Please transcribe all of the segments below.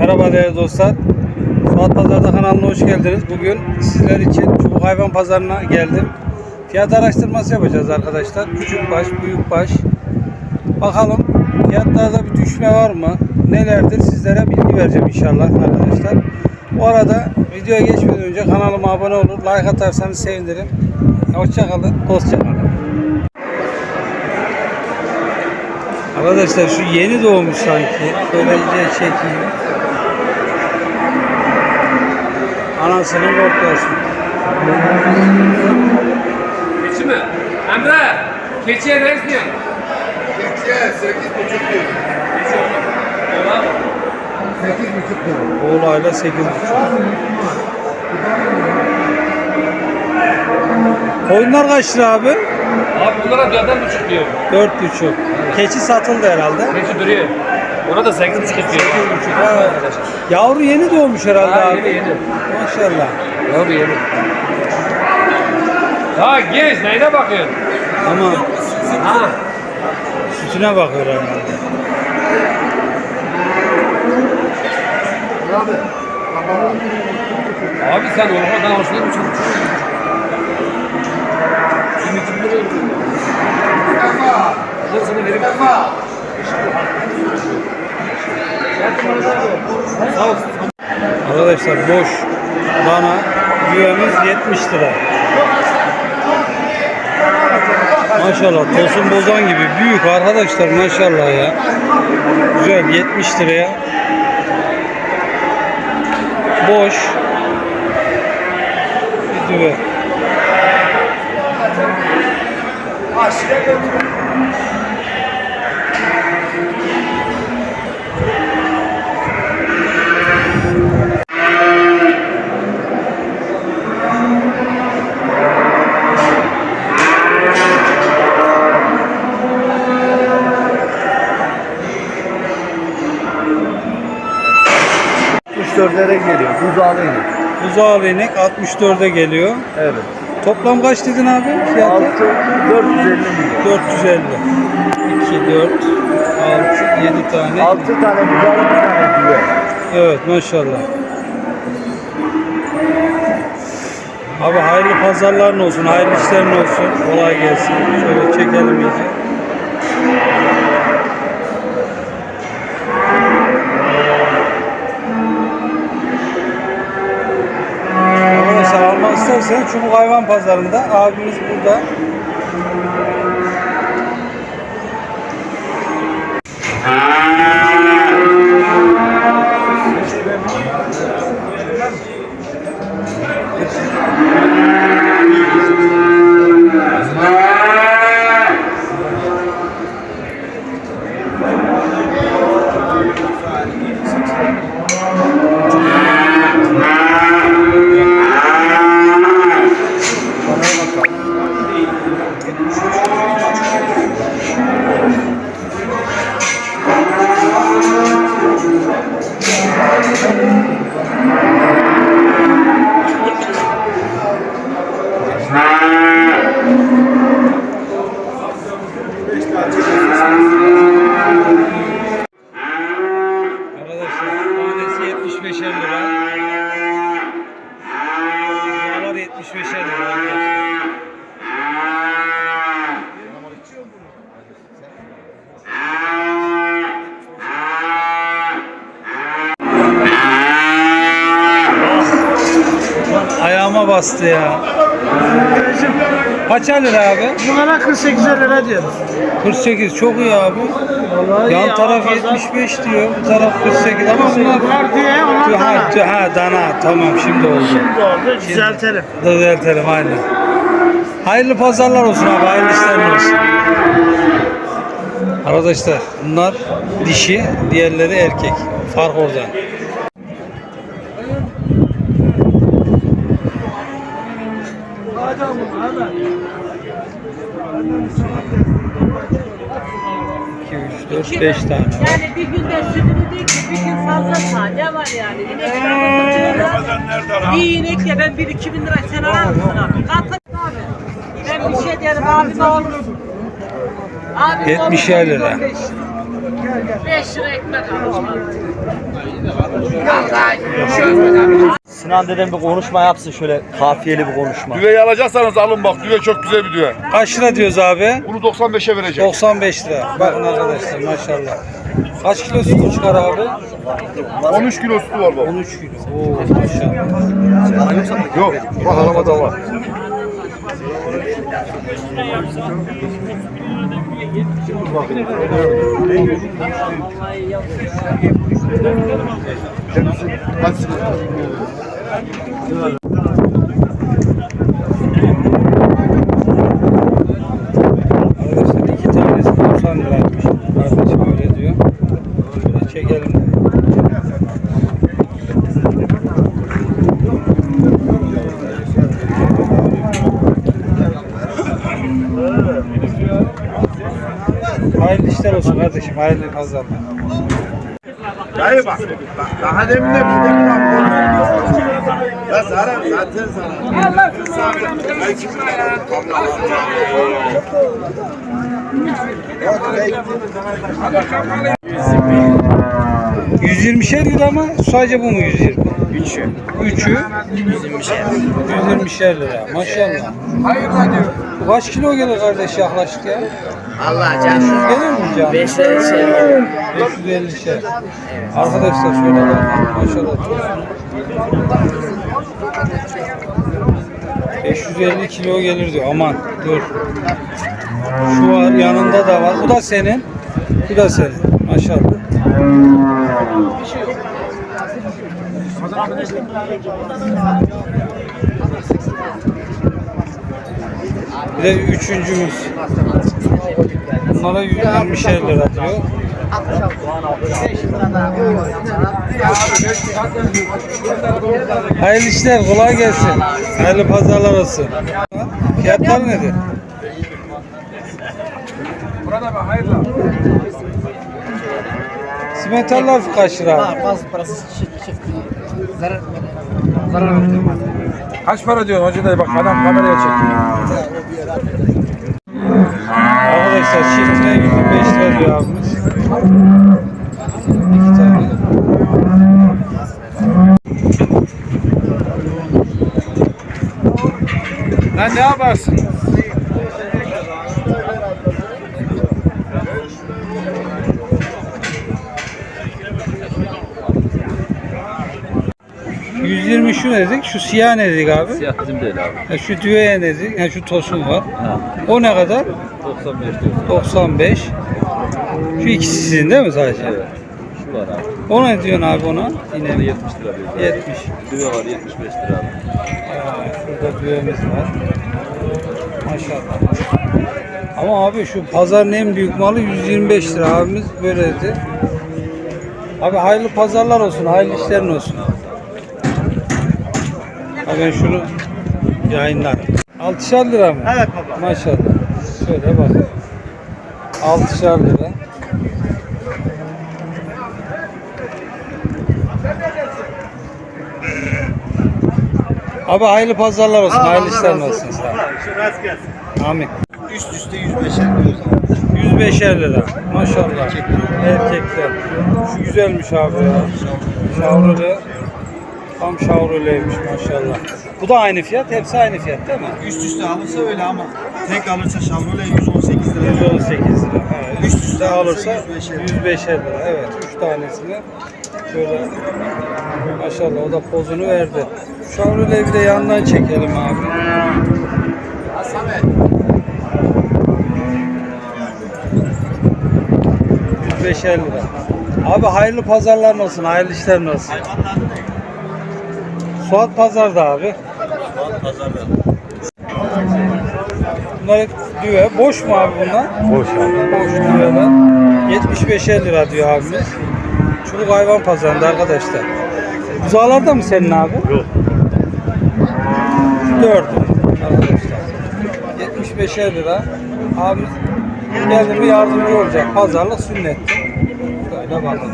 Merhaba değerli dostlar. Suat Pazarda kanalına hoş geldiniz. Bugün sizler için Çubuk Hayvan Pazarı'na geldim. Fiyat araştırması yapacağız arkadaşlar. Küçük baş, büyük baş. Bakalım fiyatlarda bir düşme var mı? Nelerdir sizlere bilgi vereceğim inşallah arkadaşlar. Bu arada videoya geçmeden önce kanalıma abone olur, like atarsanız sevinirim. Hoşçakalın, hoşçakalın. Arkadaşlar şu yeni doğmuş sanki. Böyle iyice çekeyim. Anasının korklasın. Keçi mi? Emre! Keçiye ne istiyorsun? Keçiye sekiz buçuk lira. Keçi. Oğlan. Sekiz buçuk lira. Oğlayla 8,5. Koyunlar kaç lira abi? Abi bunlara dörtten buçuk diyor. 4,5. Keçi satıldı herhalde. Keçi duruyor. Ona da sekiz buçuk diyor. Ha, Yavru yeni doğmuş herhalde Ha, abi. yeni, yeni. Maşallah. Yavru yeni. Ha genç neyine bakıyorsun? Ama Ha. sütüne bakıyor herhalde. Abi. Sen olmadan hoşuna mı iki lira ödüyor. defa. Ben sana vereyim. Arkadaşlar boş dana güvemiz 70 lira. Maşallah tosun bozan gibi büyük arkadaşlar maşallah ya. Güzel 70 liraya. Boş. Bir düve. Dörtlere geliyor. Buzağlı inek. Buzağlı inek 64'e geliyor. Evet. Toplam kaç dedin abi fiyatı? 6, 450 milyon. 450. 2, 4, 6, 7 tane. 6 tane buzağlı bir tane düve. Evet maşallah. Abi hayırlı pazarların olsun, hayırlı işlerin olsun. Kolay gelsin. Şöyle çekelim iyice. İsterseniz Çubuk Hayvan Pazarı'nda abimiz burada. Arkadaşlar tanesi 75'er lira. Buralar 75'er lira arkadaşlar. Ayağıma bastı ya. Kaçar lira abi? Bunlara 48 lira diyoruz. 48 çok iyi abi. Vallahi Yan iyi taraf ama fazla- 75 diyor, bu taraf 48 ama bunlar Bunlar diye onlar ha, dana. ha dana tamam şimdi oldu. Şimdi oldu düzeltelim. Düzeltelim aynen. Hayırlı pazarlar olsun abi, hayırlı işler olsun. Arkadaşlar bunlar dişi, diğerleri erkek. Fark orada. Dört, beş tane var. Yani bir günde sütünü değil ki bir gün fazla sade var yani. İnek İyi inek de ben bir iki bin lira sen arar mısın abi? Katı abi. Ben bir şey derim abi ne olursun. Abi 70'er lira. 5 lira ekmek alacağım. Sinan dedem bir konuşma yapsın şöyle kafiyeli bir konuşma. Düveyi alacaksanız alın bak düve çok güzel bir düve. Kaç lira diyoruz abi? Bunu 95'e vereceğim. 95 lira. Bakın arkadaşlar maşallah. Kaç kilo sütü çıkar abi? 13 kilo sütü var bak. 13 kilo. Oo maşallah. Yok bak arabada var. Arkadaşlar iki tanesi 90 liraymış. Kardeşim öyle diyor. Şöyle çekelim de. Hayırlı işler olsun kardeşim. Hayırlı pazarlar. Dayı bak. Daha demin de bir bir Ya sana zaten sana. 120 şer lira ama sadece bu mu 120? Üçü. Üçü? 120 şer. 120 şer lira. Maşallah. Bu kaç kilo gelir kardeş yaklaşık ya? Allah can şu Gelir mi can? 5'leri şey 550 şer. Arkadaşlar şöyle bakın. Maşallah. tosun. 550 kilo gelir diyor. Aman dur. Şu var yanında da var. Bu da senin. Bu da senin. Maşallah. Bir de üçüncümüz. Bunlara 120 lira diyor. Hayırlı işler, kolay gelsin. Hayırlı pazarlar olsun. Fiyatlar nedir? Simentallar kaç lira? Bazı parası çift zarar Kaç para diyorsun hoca dayı bak adam kameraya çekiyor. Arkadaşlar çiftine 125 lira diyor abimiz. İki tane. Lan ne yaparsın? Şu 120 şu ne dedik? Şu siyah ne dedik abi? Siyah bizim değil abi. Ha, şu düğeye ne dedik? Ha, şu tosun var. O ne kadar? 95 diyorsun. 95. Şu ikisi sizin değil mi sadece? Evet. Şu var abi. O ne diyorsun abi ona? Yine Burada 70 lira diyor. 70. Düve var 75 lira abi. Ha, şurada düğemiz var. Maşallah. Ama abi şu pazarın en büyük malı 125 lira abimiz böyle dedi. Abi hayırlı pazarlar olsun, hayırlı işlerin olsun. Ha ben şunu yayınlarım. 6'şar lira mı? Evet baba. Maşallah. Şöyle bakın. 6'şar lira. Abi hayırlı pazarlar olsun, hayırlı işler olsun. Sağ ol. Amin. Üst üste 105'er diyoruz. 105'er lira. Maşallah. Erkekler. Şu güzelmiş abi ya. Şavrulu. Tam şavruleymiş maşallah. Bu da aynı fiyat. Hepsi aynı fiyat değil mi? Üst üste alırsa öyle ama tek alırsa Chevrolet 118 lira. 118 lira. Evet. Üst üste alırsa 105'er. 105'er lira. Evet. 3 tanesini şöyle maşallah o da pozunu verdi. Şavruleyi bir de yandan çekelim abi. Beşer lira. Abi hayırlı pazarlar olsun, hayırlı işler olsun. Suat pazarda abi. Bunlar hep düve. Boş mu abi bunlar? Boş abi. Boş düveler. 75'er lira diyor abimiz. Çubuk hayvan pazarında arkadaşlar. Buzağlar mı senin abi? Yok. Dördü arkadaşlar. 75'er lira. Abimiz geldi mi yardımcı olacak. Pazarlık sünnet. Böyle bakın.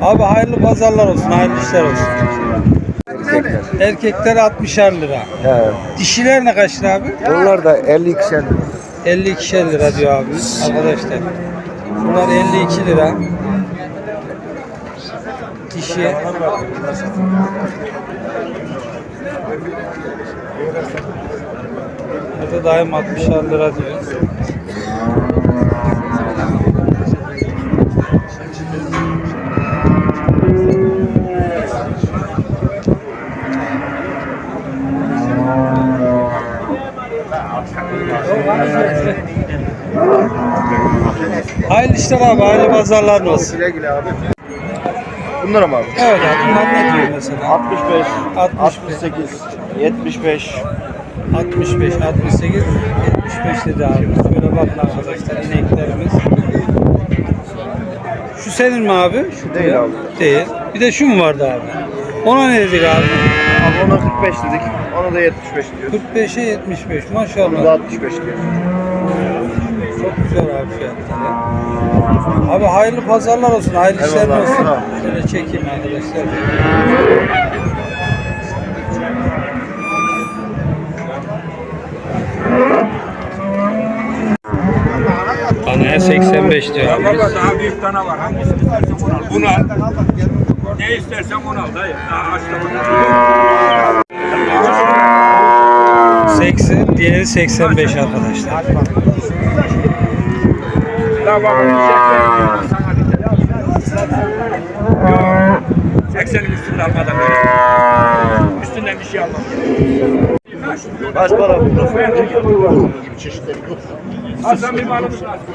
Abi hayırlı pazarlar olsun, hayırlı işler olsun. Erkekler 60'er lira. He. Dişiler ne kaç lira abi? Onlar da 52 lira. 52 lira diyor abimiz arkadaşlar. Bunlar 52 lira. Dişi. Burada daim 60 lira diyor. Hayırlı işler abi, hayırlı pazarlar olsun. Güle güle abi. Bunlar mı abi? Evet abi, bunlar ne diyor mesela? 65, 65, 68, 75, 65, 68, 75 dedi abi. Şöyle bakın arkadaşlar, ineklerimiz. Şu senin mi abi? Şu Değil abi. Değil. Bir de şu mu vardı abi? Ona ne dedik abi? Abi ona 45 dedik. Ona da 75 diyor. 45'e 75 Ona da maşallah. 65 diyor. Çok güzel abi fiyatları. Abi hayırlı pazarlar olsun, hayırlı işler Eyvallah, olsun. sağ ol. Şöyle çekeyim arkadaşlar. Taneye 85 diyor abi. Baba daha büyük tane var. Hangisini istersen onu al. Bunu al. Ne istersen onu al dayı. Daha aç da 80, diğeri 85 arkadaşlar. Tamam. Yok. 80'in üstünde almadan. Üstünden bir şey almam. Kaç para bu? Hasan bir malımız lazım.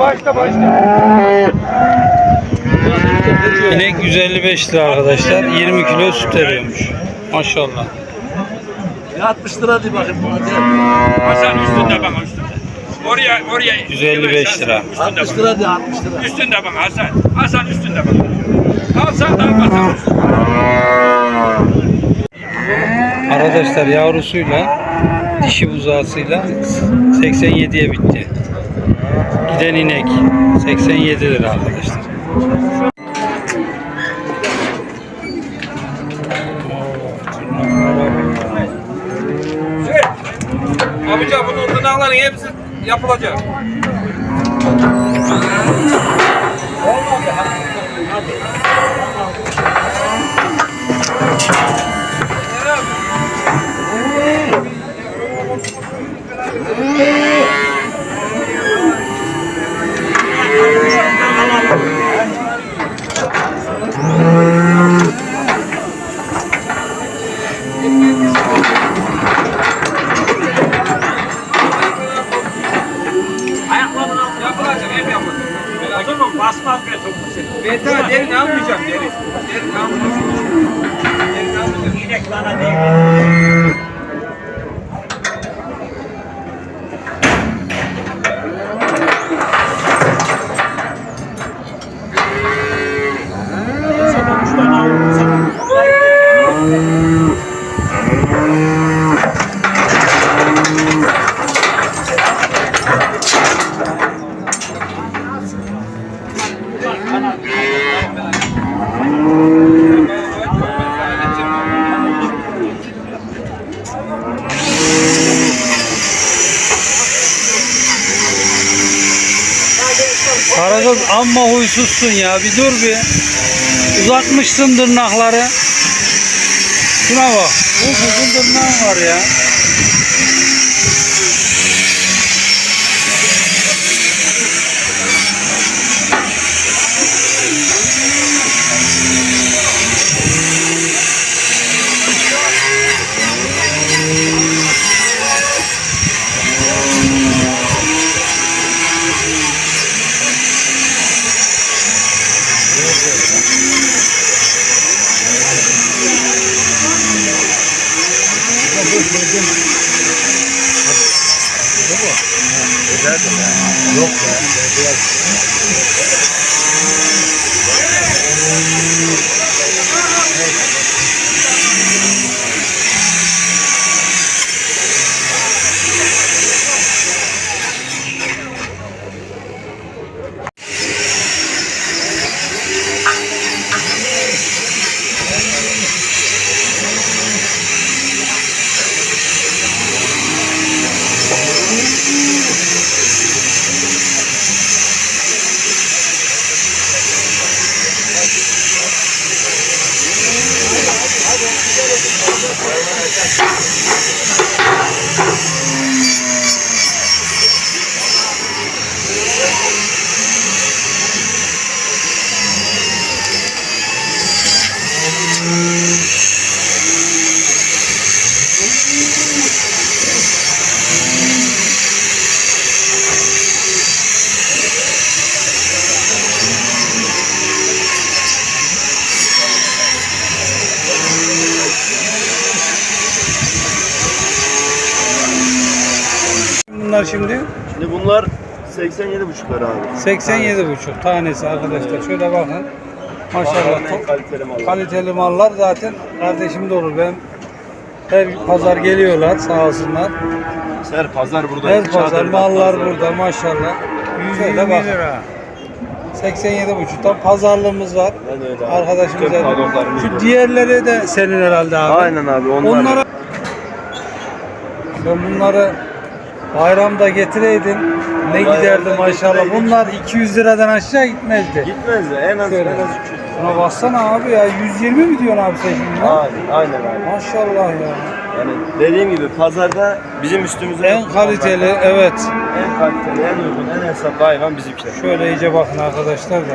Başla başla. İnek 155 lira arkadaşlar. 20 kilo süt veriyormuş. Maşallah. 60 lira diye buna. Hasan üstünde bana üstünde. Oraya oraya. 155 lira. Üstünde bak. lira diye 60 lira. Üstünde bak Hasan. Hasan üstünde bak. Hasan da Hasan üstünde. Arkadaşlar yavrusuyla dişi buzağısıyla 87'ye bitti. Giden inek 87 lira arkadaşlar. Abica bunun tırnakların hepsi yapılacak. Yapılacak Hey, now we huysuzsun ya bir dur bir. Uzatmışsın tırnakları. Şuna bak. Uzun tırnağın var ya. Bunlar 87 buçuklar abi. 87,5 tanesi arkadaşlar. Şöyle bakın. Maşallah. En kaliteli mallar. Kaliteli mallar zaten kardeşim de olur. Ben her pazar geliyorlar sağ olsunlar. Her pazar burada. Her pazar mallar pazar. burada maşallah. 120 bak. lira. 87,5'tan pazarlığımız var. Ben öyle abi. Arkadaşımız Tüm da- padoklarımız Şu burada. diğerleri de senin herhalde abi. Aynen abi onlar. Onlara ben bunları bayramda getireydin. Ne Bayramda giderdi maşallah. Bunlar 200 liradan aşağı gitmezdi. Gitmez de en az Şöyle. en az 200. Buna baksana abi ya 120 mi diyorsun abi sen şimdi? Aynen, aynen abi. Maşallah ya. Yani dediğim gibi pazarda bizim üstümüze En kaliteli evet. en kaliteli, en uygun, en hesaplı hayvan bizimkiler. Şöyle iyice bakın arkadaşlar da.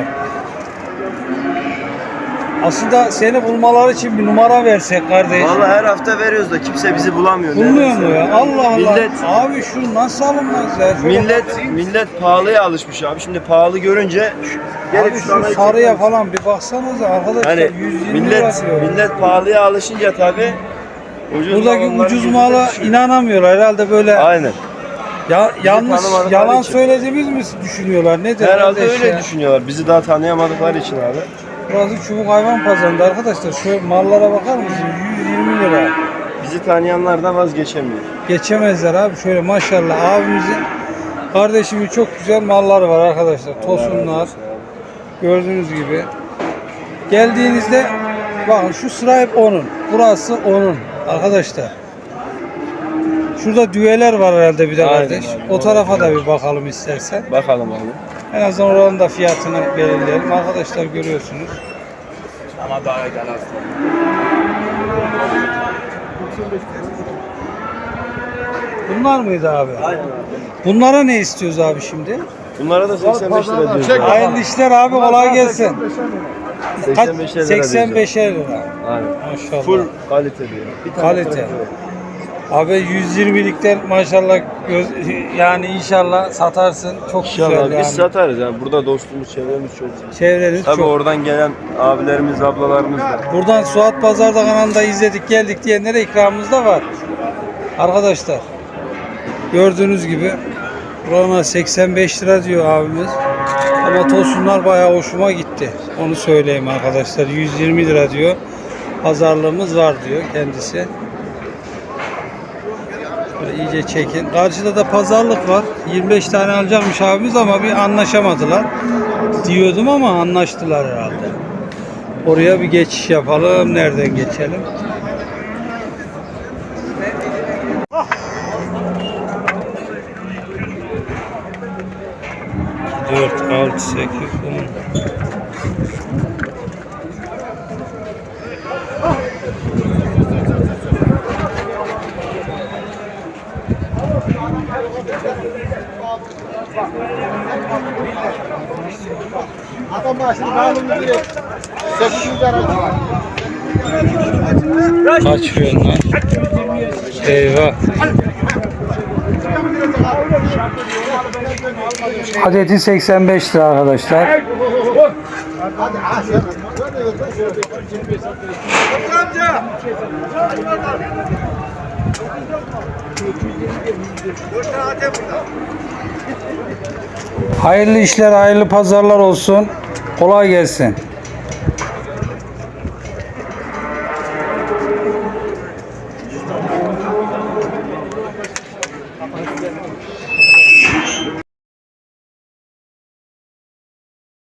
Aslında seni bulmaları için bir numara versek kardeş. Vallahi her hafta veriyoruz da kimse bizi bulamıyor. Bulmuyor mu ya? Allah Allah. Millet Abi şu nasıl alınmaz ya? Şöyle millet millet pahalıya alışmış abi. Şimdi pahalı görünce gelip Abi şu sarıya falan bir baksanıza arkadaşlar Hani 120 millet lira millet pahalıya alışınca tabi ucuz Buradaki ucuz mala düşüyor. inanamıyorlar herhalde böyle Aynen. ya, yanlış yalan söylediğimiz mi düşünüyorlar nedir Herhalde öyle ya? düşünüyorlar. Bizi daha tanıyamadıkları için abi. Burası çubuk hayvan pazarında. Arkadaşlar şu mallara bakar mısın? 120 lira. Bizi tanıyanlar da vazgeçemiyor. geçemezler abi. Şöyle maşallah abimizin kardeşimin çok güzel malları var arkadaşlar. Tosunlar. gördüğünüz gibi. Geldiğinizde bakın şu sıra hep onun. Burası onun arkadaşlar. Şurada düveler var herhalde bir de Aynen kardeş. abi. O tarafa da bir bakalım istersen. Bakalım abi. En azından oranın da fiyatını belirleyelim. Arkadaşlar görüyorsunuz. Ama daha gel Bunlar mıydı abi? Aynen abi. Bunlara ne istiyoruz abi şimdi? Bunlara da 85 lira diyoruz. Abi. Hayırlı işler abi kolay gelsin. Kaç? 85 lira diyoruz. 85'e lira. Aynen. Maşallah. Full kalite diyor. Bir tane Kalite. kalite var. Abi 120'likten maşallah göz, yani inşallah satarsın. Çok İnşallah güzel yani. biz satarız yani. Burada dostumuz, çevremiz çok. Çevreniz Tabii çok. oradan gelen abilerimiz, ablalarımız da. Buradan Suat Pazar'da kanalında izledik geldik diyenlere ikramımız da var. Arkadaşlar gördüğünüz gibi burana 85 lira diyor abimiz. Ama tosunlar bayağı hoşuma gitti. Onu söyleyeyim arkadaşlar. 120 lira diyor. Pazarlığımız var diyor kendisi. Böyle iyice çekin. Karşıda da pazarlık var. 25 tane alacakmış abimiz ama bir anlaşamadılar. Diyordum ama anlaştılar herhalde. Oraya bir geçiş yapalım. Nereden geçelim? Dört, altı, sekiz, on. Adam başını bağlı direkt. 800 lira. Kaçıyor lan. Eyvah. Adeti 85 lira arkadaşlar. Hayırlı işler, hayırlı pazarlar olsun. Kolay gelsin.